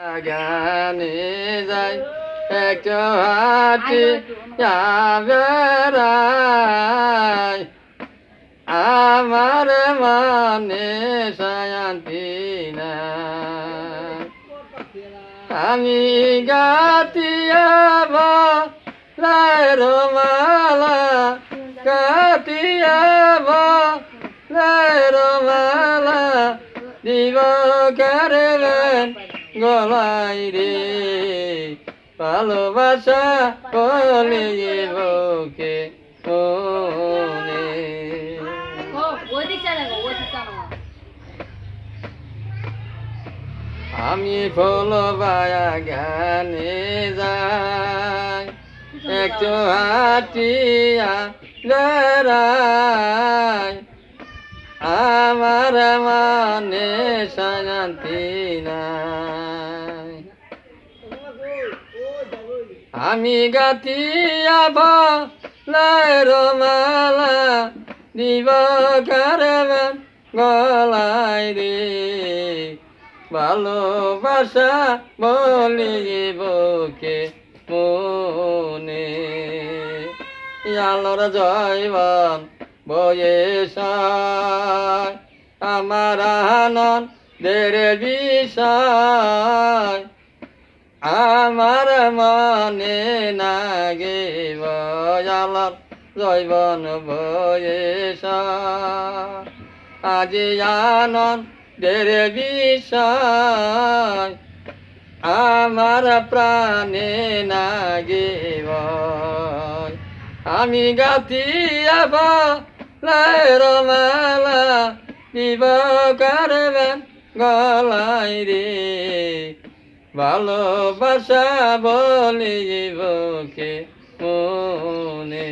গানে যাই একটু হাটি বেড়াই আমার মনে শান্তি না আমি গাতিয়া ভাইর মালা গাতিয়া ভাইর মালা দিব করবেন গলাই রে ভালোবাসা কলে লোকে আমি ফলবায়া গানে যাই একটু হাটিয়া বেড়াই। আমার মানে শান্তি না আমি গাতিয়া ভালের মালা দিব কারবেন গলাই রে। ভালোবাসা বলি বুকে মনে? আলোর জয়বন বয়েস আমার আনন্দের বিষয়। আমার মনে নাগে বয়ালর জৈবন বয়েস আজি আনন্দের বিষয়, আমার প্রাণে নাগে আমি গাতিয়া ভালের মালা দিব করবেন গলাই রে। ভালোবাসা বলি বুকে মনে?